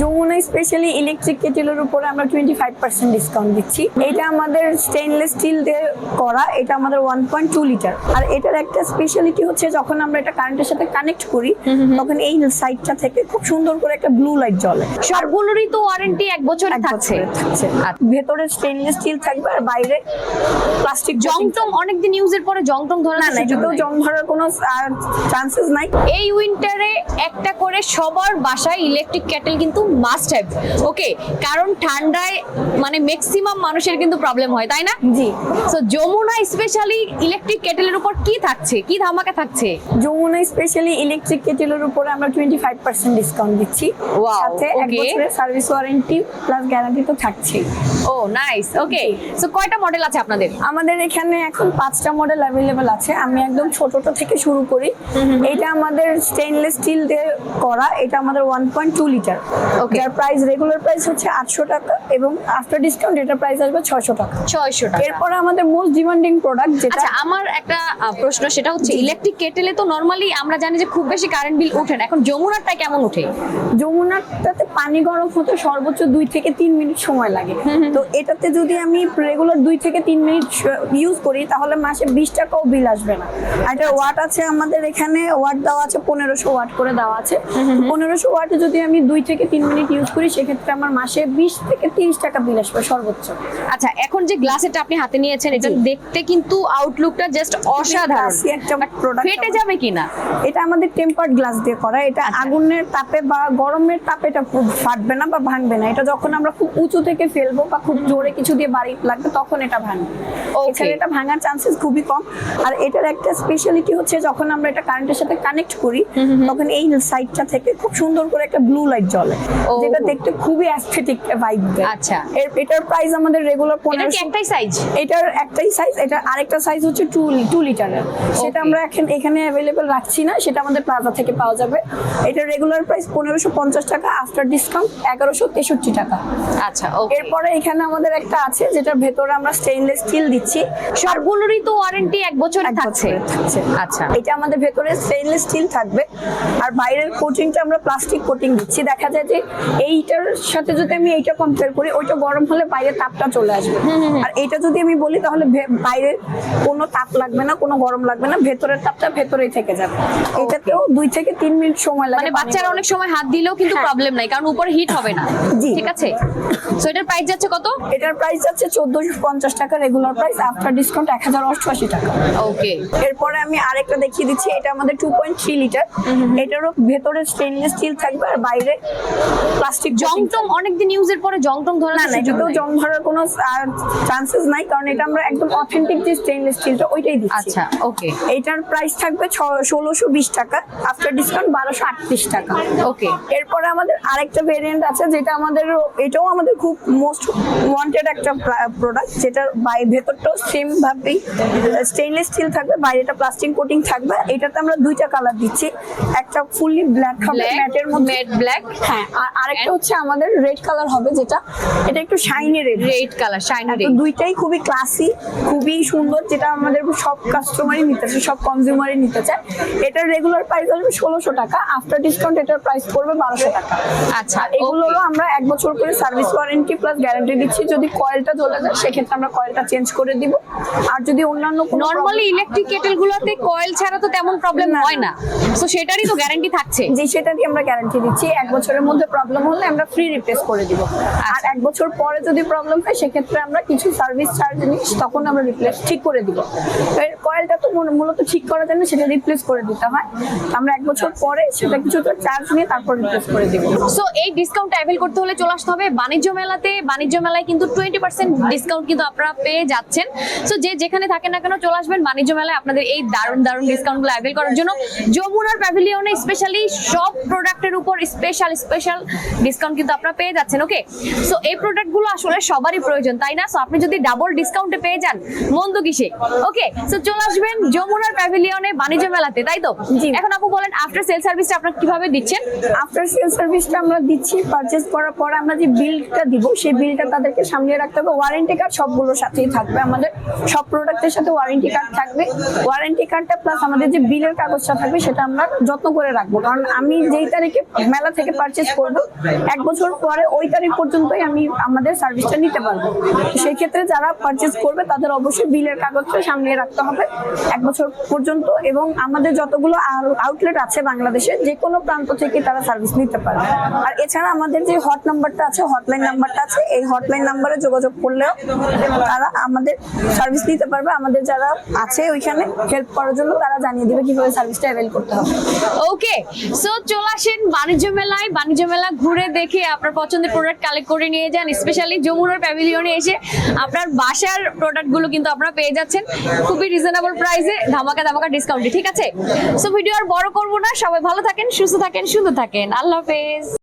Jamuna specially electric কেটেলের উপরে আমরা twenty five percent discount দিচ্ছি। এটা আমাদের স্টেনলেস স্টিল দিয়ে করা এটা আমাদের ওয়ান পয়েন্ট টু লিটার আর এটার একটা স্পেশালিটি হচ্ছে যখন আমরা এটা কারেন্টের সাথে কানেক্ট করি তখন এই সাইডটা থেকে খুব সুন্দর করে একটা ব্লু লাইট জ্বলে। সবগুলোরই তো ওয়ারেন্টি এক বছর থাকছে। বছরের থাকছে। ভেতরে স্টেনলেস স্টিল থাকবে আর বাইরে প্লাস্টিক জং টং অনেকদিন ইউজের পরে জং টং ধরার না না সুযোগ জং ধরার কোনো চান্সেস নাই। এই উইন্টারে একটা করে সবার বাসায় ইলেকট্রিক কেটেল কিন্তু মাস্ট হ্যাভ ওকে কারণ ঠান্ডায় মানে ম্যাক্সিমাম মানুষের কিন্তু প্রবলেম হয় তাই না? জি। সো যমুনা স্পেশালি ইলেকট্রিক কেটেলের উপর কি থাকছে? কি ধামাকা থাকছে? যমুনা স্পেশালি ইলেকট্রিক কেটেলের উপর আমরা টোয়েন্টি ফাইভ পার্সেন্ট ডিসকাউন্ট দিচ্ছি সাথে এক বছরের সার্ভিস ওয়ারেন্টি প্লাস গ্যারান্টি তো থাকছেই। ও নাইস ওকে সো কয়টা মডেল আছে আপনাদের? আমাদের এখানে এখন পাঁচটা মডেল অ্যাভেলেবেল আছে। আমি একদম ছোটটা থেকে শুরু করি। এটা আমাদের স্টেনলেস স্টিল দিয়ে করা। এটা আমাদের ওয়ান পয়েন্ট টু লিটার. যার প্রাইস রেগুলার প্রাইস হচ্ছে আটশো টাকা এবং আফটার ডিসকাউন্ট এটার প্রাইস আসবে ছয়শো টাকা। ছয়শো টাকা। এরপরে আমাদের মোস্ট ডিমান্ডিং প্রোডাক্ট যেটা আচ্ছা আমার একটা প্রশ্ন সেটা হচ্ছে ইলেকট্রিক কেটেলে তো নর্মালি আমরা জানি যে খুব বেশি কারেন্ট বিল ওঠে না। এখন যমুনারটা কেমন ওঠে? যমুনাটাতে পানি গরম হতে সর্বোচ্চ দুই থেকে তিন মিনিট সময় লাগে। তো এটাতে যদি আমি রেগুলার দুই থেকে তিন মিনিট ইউজ করি তাহলে মাসে বিশ টাকাও বিল আসবে না। আর এটা ওয়াট আছে আমাদের এখানে ওয়াট দেওয়া আছে পনেরোশো ওয়াট করে দেওয়া আছে। পনেরোশো ওয়াটে যদি আমি দুই থেকে তিন মিনিট ইউজ করি সেক্ষেত্রে আমার মাসে বিশ থেকে তিরিশ টাকা বিল আসবে সর্বোচ্চ। আচ্ছা এখন যে গ্লাসেরটা আপনি হাতে নিয়েছেন এটা দেখতে কিন্তু আউটলুকটা জাস্ট অসাধারণ। ফেটে যাবে কিনা? এটা আমাদের টেম্পার্ড গ্লাস দিয়ে করা। এটা আচ্ছা। আগুনের তাপে বা গরমের তাপে এটা ফাটবে না বা ভাঙবে না। এটা যখন আমরা খুব উঁচু থেকে ফেলব বা খুব জোরে কিছু দিয়ে বাড়ি লাগবে তখন এটা Okay. এছাড়া এটা ভাঙার চান্সেস খুবই কম। আর এটার একটা স্পেশালিটি হচ্ছে যখন আমরা এটা কারেন্টের সাথে কানেক্ট করি তখন এই সাইডটা থেকে খুব সুন্দর করে একটা ব্লু লাইট জ্বলে যেটা দেখতে খুবই অ্যাস্থেটিক ভাইব দেয়। আচ্ছা। এর এটার প্রাইস আমাদের রেগুলার এটা কি একটাই সাইজ এটার একটাই সাইজ এটা আরেকটা সাইজ হচ্ছে টু টু লিটারের সেটা আমরা এখন এখানে অ্যাভেলেবেল রাখছি না সেটা আমাদের প্লাজা থেকে পাওয়া যাবে। এটা রেগুলার প্রাইস পনেরোশো পঞ্চাশ টাকা আফটার ডিসকাউন্ট এগারোশো তেষট্টি টাকা। আচ্ছা ওকে এরপরে এখানে আমাদের একটা আছে যেটার ভেতরে আমরা স্টেইনলেস স্টিল দিচ্ছি। সবগুলোরই তো ওয়ারেন্টি এক বছর থাকছে। আচ্ছা। এটা আমাদের ভেতরে স্টেইনলেস স্টিল থাকবে। আর বাইরের কোটিংটা আমরা প্লাস্টিক কোটিং দিচ্ছি। দেখা যায় যে এইটার সাথে যদি আমি এইটা কম্পেয়ার করি ওইটা গরম হলে বাইরে তাপটা চলে আসবে। আর এটা যদি আমি বলি তাহলে বাইরে কোনো তাপ লাগবে না কোনো গরম লাগবে না ভেতরের তাপটা ভেতরেই থেকে যাবে। এটাতেও দুই থেকে তিন মিনিট সময় লাগে মানে বাচ্চারা অনেক সময় হাত দিলেও কিন্তু হ্যাঁ। প্রবলেম নাই কারণ উপরে হিট হবে না। ঠিক আছে? সো এটার প্রাইস যাচ্ছে কত এটার প্রাইস যাচ্ছে চোদ্দশো পঞ্চাশ টাকা রেগুলার প্রাইস আফটার ডিসকাউন্ট এক হাজার অষ্টআশি টাকা। ওকে এরপরে আমি আরেকটা দেখিয়ে দিচ্ছি এটা আমাদের টু পয়েন্ট থ্রি লিটার এটারও ভেতরে স্টেনলেস স্টিল থাকবে আর বাইরে প্লাস্টিক জং টং অনেকদিন ইউজের পরে জং টং ধরার না এটাতেও জং ধরার কোনো চান্সেস নাই কারণ এটা আমরা একদম অথেন্টিক যে স্টেনলেস স্টিলটা ওইটাই দিচ্ছি। আচ্ছা ওকে এইটার প্রাইস থাকবে ষোলোশো বিশ টাকা আফটার ডিসকাউন্ট বারোশো আটত্রিশ টাকা। ওকে এরপরে আমাদের আরেকটা ভেরিয়েন্ট আছে যেটা আমাদের এটাও আমাদের খুব মোস্ট ওয়ান্টেড একটা প্রোডাক্ট যেটার বাই ভেতরটাও সেম ভাবেই স্টেইনলেস স্টিল থাকবে বাইরেটা প্লাস্টিক কোটিং থাকবে। এটাতে আমরা দুইটা কালার দিচ্ছি। একটা ফুললি ব্ল্যাক হবে ম্যাটের মধ্যে। ম্যাট ব্ল্যাক হ্যাঁ আর আরেকটা হচ্ছে আমাদের রেড কালার হবে যেটা। এটা একটু shiny red red colour shiny red দুইটাই খুবই ক্লাসি খুবই সুন্দর যেটা আমাদের সব কাস্টমারই নিতে চায় সব কনজিউমারই নিতে চায়। এটার রেগুলার প্রাইস আসবে ষোলোশো টাকা। আফটার ডিসকাউন্ট এটার প্রাইস পড়বে বারোশো টাকা। আচ্ছা এগুলোরও আমরা এক বছর করে সার্ভিস ওয়ারেন্টি প্লাস গ্যারান্টি দিচ্ছি যদি কয়েলটা চলে যায় সেক্ষেত্রে আমরা কয়েলটা চেঞ্জ করে দিব। আর যদি অন্যান্য নরমালি ইলেকট্রিক কেটেল গুলোতে কয়েল ছাড়া তো তেমন প্রবলেম হয় না। সো সেটারই তো গ্যারান্টি থাকছে। যে সেটা দিয়ে আমরা গ্যারান্টি দিচ্ছি। এক বছরের মধ্যে প্রবলেম হলে আমরা ফ্রি রিপ্লেস করে দিব। আর এক বছর পরে যদি প্রবলেম হয় সেক্ষেত্রে আমরা কিছু সার্ভিস চার্জ নিই তখন আমরা রিপ্লেস ঠিক করে দিব। কয়েলটা তো মূল- মূলত ঠিক করার জন্য সেটা রিপ্লেস করে দিতে হয়। আমরা এক বছর পরে সেটা কিছু তো চার্জ নিয়ে তারপর রিপ্লেস করে দিব। সো এই ডিসকাউন্ট অ্যাভেল করতে হলে চলে আসতে হবে বাণিজ্য মেলাতে। বাণিজ্য মেলায় কিন্তু টোয়েন্টি পার্সেন্ট ডিসকাউন্ট কিন্তু আপনারা পেয়ে যাচ্ছেন। সো যে যেখানে থাকেন না কেন চলে আসবেন বাণিজ্য মেলায় আপনাদের এই দারুণ দারুণ ডিসকাউন্টগুলো অ্যাভেল করার জন্য। যমুনার প্যাভিলিয়নে স্পেশালি সব প্রোডাক্টের উপর স্পেশাল স্পেশাল ডিসকাউন্ট কিন্তু আপনারা পেয়ে যাচ্ছেন ওকে সো এই প্রোডাক্টগুলো আসলে সবারই প্রয়োজন তাই না? সো আপনি যদি ডাবল ডিসকাউন্টে পেয়ে যান মন্দ কিসে? ওকে সো চলে আসবেন যমুনার প্যাভিলিয়নে বাণিজ্য মেলাতে তাই তো? এখন আপু বলেন আফটার সেল সার্ভিসটা আপনারা কীভাবে দিচ্ছেন? আফটার সেল সার্ভিসটা আমরা দিচ্ছি পারচেজ করার পর আমরা যে বিলটা দিব সেই বিলটা তাদেরকে সামনে রাখতে হবে। ওয়ারেন্টি কার্ড সবগুলোর সাথেই থাকবে। আমাদের সব প্রোডাক্টের সাথে ওয়ারেন্টি কার্ড থাকবে। ওয়ারেন্টি কার্ডটা প্লাস আমাদের যে বিলের কাগজটা থাকবে, সেটা আমরা যত্ন করে রাখব। কারণ আমি যেই তারিখে মেলা থেকে পারচেজ করব, এক বছর পরে ওই তারিখ পর্যন্তই আমি আমাদের সার্ভিসটা নিতে পারব। সেই ক্ষেত্রে যারা পারচেজ করবে, তাদের অবশ্যই বিলের কাগজটা সামনে রাখতে হবে এক বছর পর্যন্ত। এবং আমাদের যতগুলো আউটলেট আছে বাংলাদেশে যে কোনো প্রান্ত থেকে তারা সার্ভিস নিতে পারবে। আর এছাড়া আমাদের যে হট নাম্বারটা আছে হটলাইন নাম্বারটা আছে, এই হটলাইন নাম্বারে যোগাযোগ করলেও তারা আমাদের সার্ভিস দিতে পারবে। আমাদের যারা আছে ওইখানে হেল্প করার জন্য তারা জানিয়ে দিবে কীভাবে সার্ভিসটা অ্যাভেল করতে হবে। ওকে সো চলে আসেন বাণিজ্য মেলায়। বাণিজ্য মেলা ঘুরে দেখে আপনার পছন্দের প্রোডাক্ট কালেক্ট করে নিয়ে যান স্পেশালি যমুনার প্যাভিলিয়নে এসে আপনার বাসার প্রোডাক্টগুলো কিন্তু আপনারা পেয়ে যাচ্ছেন খুবই রিজনেবল প্রাইসে ধামাকা ধামাকা ডিসকাউন্টে ঠিক আছে? সো ভিডিও আর বড় করব না, সবাই ভালো থাকেন, সুস্থ থাকেন, সুন্দর থাকেন। আল্লাহ হাফেজ।